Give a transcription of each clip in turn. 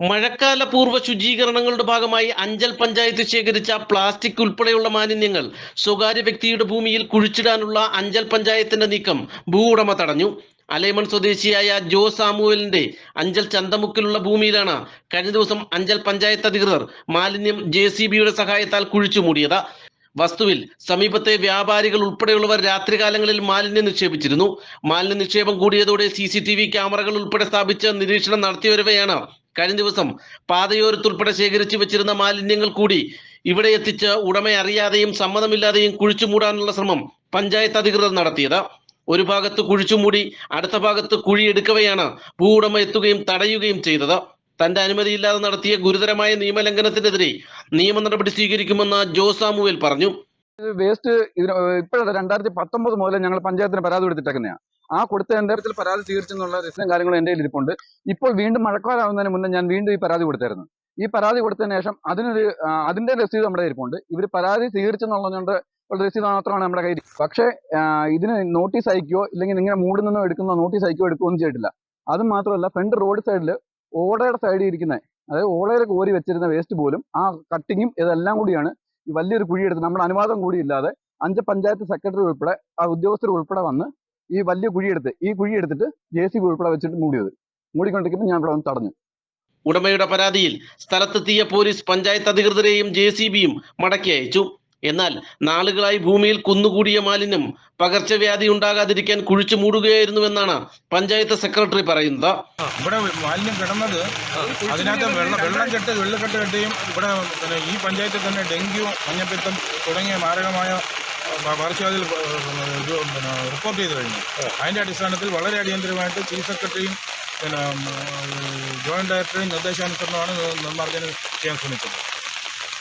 മഴക്കാല പൂർവ ശുചീകരണങ്ങളുടെ ഭാഗമായി അഞ്ചൽ പഞ്ചായത്ത് ശേഖരിച്ച പ്ലാസ്റ്റിക് ഉൾപ്പെടെയുള്ള മാലിന്യങ്ങൾ സ്വകാര്യ വ്യക്തിയുടെ ഭൂമിയിൽ കുഴിച്ചിടാനുള്ള അഞ്ചൽ പഞ്ചായത്തിന്റെ നീക്കം ഭൂ ഉടമ തടഞ്ഞു. അലേമൺ സ്വദേശിയായ ജോ സാമുവലിന്റെ അഞ്ചൽ ചന്തമുക്കിലുള്ള ഭൂമിയിലാണ് കഴിഞ്ഞ ദിവസം അഞ്ചൽ പഞ്ചായത്ത് അധികൃതർ മാലിന്യം ജെ സഹായത്താൽ കുഴിച്ചു മൂടിയത്. വസ്തുവിൽ സമീപത്തെ വ്യാപാരികൾ ഉൾപ്പെടെയുള്ളവർ രാത്രികാലങ്ങളിൽ മാലിന്യം നിക്ഷേപിച്ചിരുന്നു. മാലിന്യ നിക്ഷേപം കൂടിയതോടെ സി ക്യാമറകൾ ഉൾപ്പെടെ സ്ഥാപിച്ച് നിരീക്ഷണം നടത്തിവരവെയാണ് കഴിഞ്ഞ ദിവസം പാതയോരത്തുൾപ്പെടെ ശേഖരിച്ചു വെച്ചിരുന്ന മാലിന്യങ്ങൾ കൂടി ഇവിടെ എത്തിച്ച് ഉടമയെ അറിയാതെയും സമ്മതമില്ലാതെയും കുഴിച്ചു മൂടാനുള്ള ശ്രമം പഞ്ചായത്ത് അധികൃതർ നടത്തിയത്. ഒരു ഭാഗത്ത് കുഴിച്ചുമൂടി അടുത്ത ഭാഗത്ത് കുഴിയെടുക്കവെയാണ് ഭൂ ഉടമ എത്തുകയും തടയുകയും ചെയ്തത്. തന്റെ അനുമതിയില്ലാതെ നടത്തിയ ഗുരുതരമായ നിയമലംഘനത്തിനെതിരെ നിയമ നടപടി സ്വീകരിക്കുമെന്ന് ജോസാമുവേൽ പറഞ്ഞു. വേസ്റ്റ് ഇതിന് ഇപ്പോഴത്തെ രണ്ടായിരത്തി പത്തൊമ്പത് മുതൽ ഞങ്ങൾ പഞ്ചായത്തിന് പരാതി കൊടുത്തിട്ടേക്കുന്നതാണ് ആ കൊടുത്തതിന്റെ പരാതി സ്വീകരിച്ചെന്നുള്ള രസീതും കാര്യങ്ങളും എന്റെ കയ്യിൽ ഇപ്പോൾ വീണ്ടും മഴക്കാലാവുന്നതിന് മുന്നേ ഞാൻ വീണ്ടും ഈ പരാതി കൊടുത്തായിരുന്നു. ഈ പരാതി കൊടുത്തതിന് ശേഷം അതിനൊരു അതിന്റെ രസീത് നമ്മുടെ ഇരിപ്പുണ്ട് ഇവർ പരാതി സ്വീകരിച്ചെന്നുള്ളതുകൊണ്ട് രസീത് മാത്രമാണ് നമ്മുടെ കയ്യിൽ. പക്ഷേ ഇതിന് നോട്ടീസ് അയക്കുകയോ ഇല്ലെങ്കിൽ ഇങ്ങനെ മൂടുന്നോ എടുക്കുന്നോ നോട്ടീസ് അയക്കുകയോ എടുക്കുകയോ ഒന്നും ചെയ്തിട്ടില്ല. അത് മാത്രമല്ല ഫ്രണ്ട് റോഡ് സൈഡിൽ ഓടയുടെ സൈഡിൽ ഇരിക്കുന്ന അതായത് ഓടയിൽ കോരി വെച്ചിരുന്ന വേസ്റ്റ് പോലും ആ കട്ടിങ്ങും ഇതെല്ലാം കൂടിയാണ് ഈ വലിയൊരു കുഴിയെടുത്ത് നമ്മുടെ അനുവാദം കൂടിയില്ലാതെ അഞ്ച് പഞ്ചായത്ത് സെക്രട്ടറി ഉൾപ്പെടെ ആ ഉദ്യോഗസ്ഥർ ഉൾപ്പെടെ വന്ന് ഈ വലിയ കുഴിയെടുത്ത് ഈ കുഴിയെടുത്തിട്ട് ജെ സി ബി ഉൾപ്പെടെ വെച്ചിട്ട് മൂടിയത്. മൂടിക്കൊണ്ടിരിക്കുമ്പോൾ ഞാൻ ഇവിടെ വന്ന് തടഞ്ഞു. ഉടമയുടെ പരാതിയിൽ സ്ഥലത്തെത്തിയ പോലീസ് പഞ്ചായത്ത് അധികൃതരെയും ജെ സി ബിയും മടക്കി അയച്ചു. എന്നാൽ നാളുകളായി ഭൂമിയിൽ കുന്നുകൂടിയ മാലിന്യം പകർച്ചവ്യാധി ഉണ്ടാകാതിരിക്കാൻ കുഴിച്ചു മൂടുകയായിരുന്നുവെന്നാണ് പഞ്ചായത്ത് സെക്രട്ടറി പറയുന്നത്. ഇവിടെ മാലിന്യം കിടന്നത് അതിനകത്ത് വെള്ളം വെള്ളം കെട്ട് വെള്ളക്കെട്ട് കെട്ടുകയും ഇവിടെ ഈ പഞ്ചായത്തിൽ തന്നെ ഡെങ്കിയും മഞ്ഞപ്പിത്തം തുടങ്ങിയ മാരകമായ ഇത് പിന്നെ റിപ്പോർട്ട് ചെയ്ത് കഴിഞ്ഞു അതിന്റെ അടിസ്ഥാനത്തിൽ വളരെ അടിയന്തരമായിട്ട് ചീഫ് സെക്രട്ടറിയും പിന്നെ ജോയിന്റ് ഡയറക്ടറുടെയും നിർദ്ദേശാനുസരണമാണ് നിർമ്മാർജനം ചെയ്യാൻ ശ്രമിച്ചത്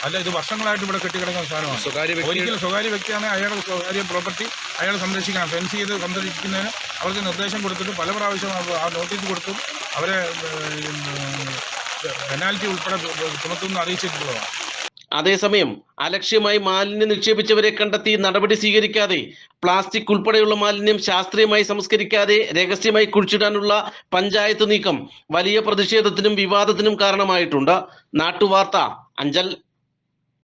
അല്ല ഇത് വർഷങ്ങളായിട്ട് ഇവിടെ കെട്ടിക്കിടക്കുന്ന സാധനമാണ് സ്വകാര്യ ഒരിക്കലും സ്വകാര്യ വ്യക്തിയാണ് അയാളുടെ സ്വകാര്യ പ്രോപ്പർട്ടി അയാളെ സംരക്ഷിക്കണം ഫെൻസ് ചെയ്ത് സംരക്ഷിക്കുന്നതിന് അവർക്ക് നിർദ്ദേശം കൊടുത്തിട്ട് പല പ്രാവശ്യം ആ നോട്ടീസ് കൊടുത്തു അവരെ പെനാൽറ്റി ഉൾപ്പെടെ ചുമത്തുമെന്ന് അറിയിച്ചിട്ടുള്ളതാണ് അതേസമയം അലക്ഷ്യമായി മാലിന്യം നിക്ഷേപിച്ചവരെ കണ്ടെത്തി നടപടി സ്വീകരിക്കാതെ പ്ലാസ്റ്റിക് ഉൾപ്പെടെയുള്ള മാലിന്യം ശാസ്ത്രീയമായി സംസ്കരിക്കാതെ രഹസ്യമായി കുഴിച്ചിടാനുള്ള പഞ്ചായത്ത് നീക്കം വലിയ പ്രതിഷേധത്തിനും വിവാദത്തിനും കാരണമായിട്ടുണ്ട്. നാട്ടുവാർത്ത അഞ്ചൽ